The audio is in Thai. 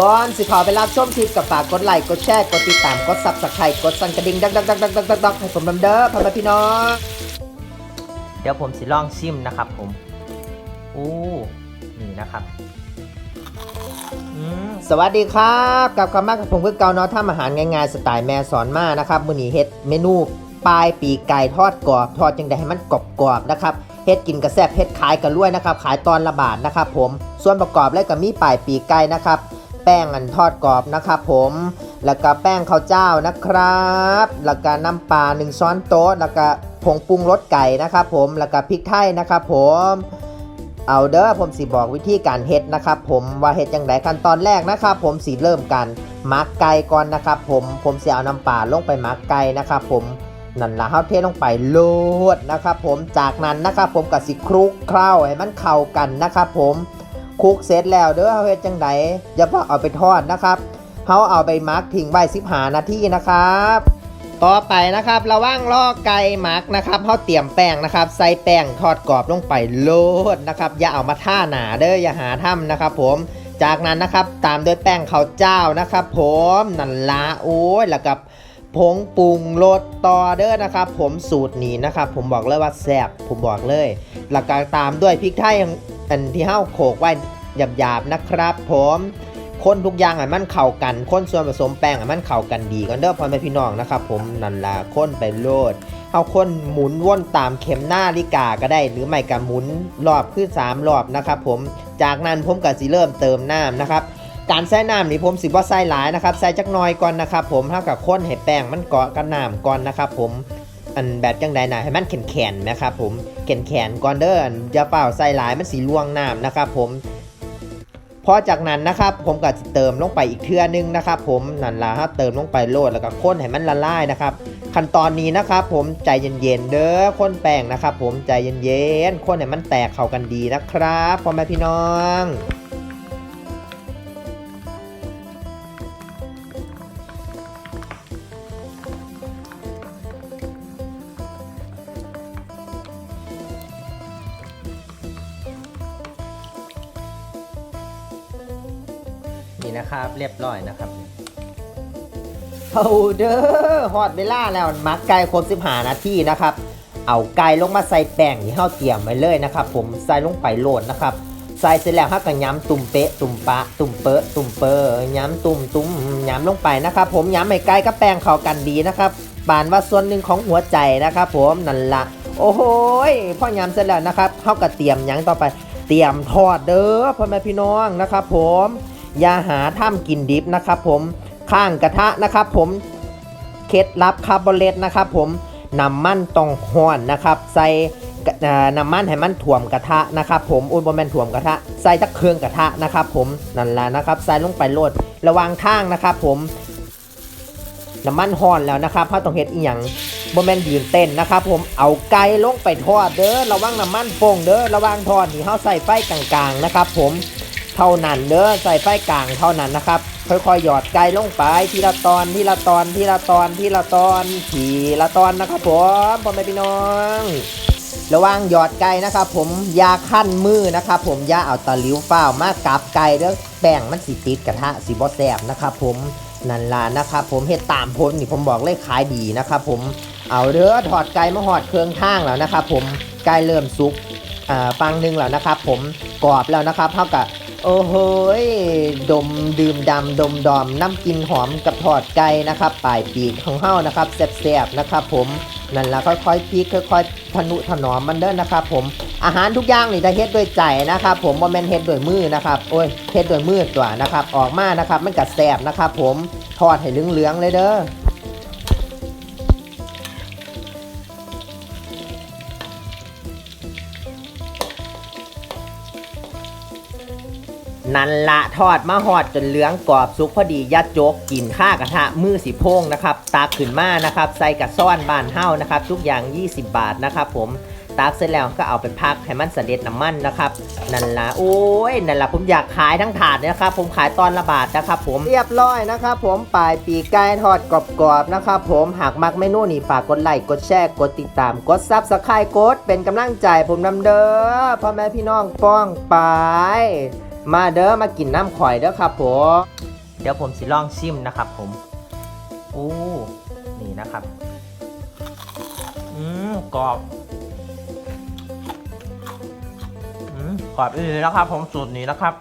ก่อนสิขอไปรับชมคลิปกับฝากกดไลค์กดแชร์กดติดตามกดซับสไครต์กดสั่นกระดิ่งดักดักดักดักดักดักดักให้ผมนำเด้อพ่อแม่พี่น้องเดี๋ยวผมสิลองชิมนะครับผมอู้นี่นะครับอืมสวัสดีครับกลับคำมากกับผมคือเกาเนาะทำอาหารง่ายๆสไตล์แม่สอนมานะครับมื้อนี้เฮ็ดเมนูปลายปีกไก่ทอดกรอบทอดจังไดให้มันกรอบๆนะครับเฮ็ดกินกระแซบเฮ็ดขายกันรวยนะครับขายตอนละบาทนะครับผมส่วนประกอบแล้วก็มีปลายปีกไก่นะครับ แป้งอันทอดกรอบนะครับผม แล้วก็แป้งข้าวเจ้านะครับ แล้วก็น้ำปลา1ช้อนโต๊ะ แล้วก็ผงปรุงรสไก่นะครับผม แล้วก็พริกไทยนะครับผมเอาเด้อผมสิบอกวิธีการเฮ็ดนะครับผมว่าเฮ็ดจังไดขั้นตอนแรกนะครับผมสิเริ่มกันหมักไก่ก่อนนะครับผมผมสิเอาน้ำปลาลงไปหมักไก่นะครับผมนั่นละเฮาเทลงไปโลดนะครับผมจากนั้นนะครับผมก็สิคลุกเคล้าให้มันเข้ากันนะครับผม คุกเสร็จแล้วเด้อเฮาเฮ็ดจังไดอย่าเพิ่อเอาไปทอดนะครับเฮาเอาไปหมักทิ้งไว้15นาทีนะครับ ต่อไปนะครับระว่างล่อไก่หมักนะครับเขาเตรียมแป้งนะครับ ใส่แป้งทอดกรอบลงไปโลดนะครับ อย่าเอามาท่าหนาเด้ออย่าหาทำนะครับ ผมจากนั้นนะครับตามด้วยแป้งข้าวเจ้านะครับ ผมนันละโอ้ยแล้วกับผงปรุงรสต่อเด้อนะครับ ผมสูตรนี้นะครับ ผมบอกเลยว่าแซ่บผมบอกเลยแล้วก็ตามด้วยพริกไทยอันที่เฮาโขกไว้ หยาบๆนะครับ ผมคนทุกอย่างให้มันเข้ากัน คนส่วนผสมแป้งให้มันเข้ากันดีกันเด้อพ่อแม่พี่น้องนะครับ ผมนั่นละคนไปโลดเอาคนหมุนวนตามเข็มหน้าลิกาก็ได้ หรือไม่ก็หมุนรอบขึ้น3รอบนะครับผมจากนั้นผมก็สิเริ่มเติมน้ำนะครับการใส่น้ำนี่ผมสิบ่ใส่หลายนะครับใส่จักน่อยก่อนนะครับผมเท่ากับข้นให้แป้งมันเกาะกับน้ำก่อนนะครับผมอันแบบจังใดนะให้มันแข็งๆนะครับผมแข็งๆก่อนเด้ออันอย่าเปล่าใส่หลายมันสีลวงน้ำนะครับผม พอจากนั้นนะครับผมก็จะเติมลงไปอีกเทื่อนึงนะครับ ผมนั่นละฮะเติมลงไปโลดแล้วก็ค้นให้มันละลายนะครับ ขั้นตอนนี้นะครับ ผมใจเย็นๆเด้อค้นแป้งนะครับ ผมใจเย็นๆค้นให้มันแตกเข้ากันดีนะครับพ่อแม่พี่น้อง นี่นะครับ เรียบร้อยนะครับเอาเด้อฮอดเวลาแล้วมักไก่ครบ15นาทีนะครับ เอาไก่ลงมาใส่แป้งที่เฮาเตรียมไว้เลยนะครับ ผมใส่ลงไปโหลดนะครับใส่เสร็จแล้วฮาก็ย้ำตุ่มเป๊ะตุ่มปะ ตุ่มเปอะตุ่มเปอย้ำตุ่มตุ่มย้ำลงไปนะครับ ผมย้ำให้ไก่กับแป้งเข้ากันดีนะครับปานว่าส่วนหนึ่งของหัวใจนะครับผมนั่นละโอ้โหยพอย้ำเสร็จแล้วนะครับเฮาก็เตรียมยังต่อไปเตรียมทอดเด้อพ่อแม่พี่น้องนะครับ ผม อย่าหาท่ำกินดิบนะครับผมข้างกระทะนะครับผมเคล็ดลับคาร์บอนเลตนะครับผมน้ำมันต้องห้อนนะครับใส่น้ำมันให้มันถ่วมกระทะนะครับผมอุยบแมนถ่วมกระทะใส่ตะเครื่องกระทะนะครับผมนั่นแหละนะครับใส่ลงไปโลดระวังทางนะครับผมน้ำมันห้อนแล้วนะครับเพราะต้องเฮ็ดอีหยังบแมนยืนเต้นนะครับผมเอาไก่ลงไปทอดเด้อระวังน้ำมันโป่งเด้อระวังทอดที่เฮาใส่ไฟกลางๆนะครับผม เท่านั้นเด้อใส่ไฟกลางเท่านั้นนะครับ ค่อยๆหยอดไก่ลงไปทีละตอนทีละตอนทีละตอนทีละตอนทีละตอนนะครับผมพ่อแม่พี่น้องระวังหยอดไก่นะครับผมยาขั้นมือนะครับผมยาเอาตะลิวเฝ้ามากับไก่เด้อแป้งมันสีติดกระทะสีบอแสบนะครับผมนั่นล่ะนะครับผมเฮ็ดตามพ้นนี่ผมบอกเลยขายดีนะครับผมเอาเด้อถอดไก่มาหอดเครื่องข้างแล้วนะครับผมไก่เริ่มสุกอ่าฟังหนึ่งแล้วนะครับผมกรอบแล้วนะครับเท่ากับ โอ้โหดมดื่มดำดมดอมน้ำกินหอมกับทอดไก่นะครับปลายปีกของเฮานะครับแซ่บๆนะครับ ผมนั่นละค่อยๆพลิกค่อยๆทนุถนอมมันเด้อนะครับ ผมอาหารทุกอย่างนี่จะเฮ็ดด้วยใจนะครับ ผมบ่แม่นเฮ็ดด้วยมือนะครับโอ้ยเฮ็ดด้วยมือตัวนะครับ ออกมานะครับมันก็แซ่บนะครับ ผมทอดให้เหลืองๆเลยเด้อ นั่นละทอดมาหอดจนเหลืองกรอบสุกพอดียัดโจกกินข้ากระทะมือสีโพงนะครับตากขึ้นมานะครับใส่กระซ่อนบานเฮ้านะครับ ทุกอย่าง 20 บาทนะครับผมตากเสร็จแล้วก็เอาไปพักให้มันเสด็จน้ำมันนะครับนั่นละโอ้ยนั่นละผมอยากขายทั้งถาดนี่นะครับ ผมขายตอนละบาทนะครับ ผมเรียบร้อยนะครับผมปลายปีกไก่ทอดกรอบๆนะครับผมหากมักเมนูนี้ฝากกดไลค์กดแชร์กดติดตาม กดซับสไครต์กดเป็นกำลังใจผมนำเด้อพ่อแม่พี่น้องป้องไป มาเด้อมากินน้ำข่อยเด้อครับผมเดี๋ยวผมสิลองชิมนะครับผมโอ้นี่นะครับ อืมกรอบ อืมกรอบอีกแล้วครับ ผมสูตรนี้นะครับ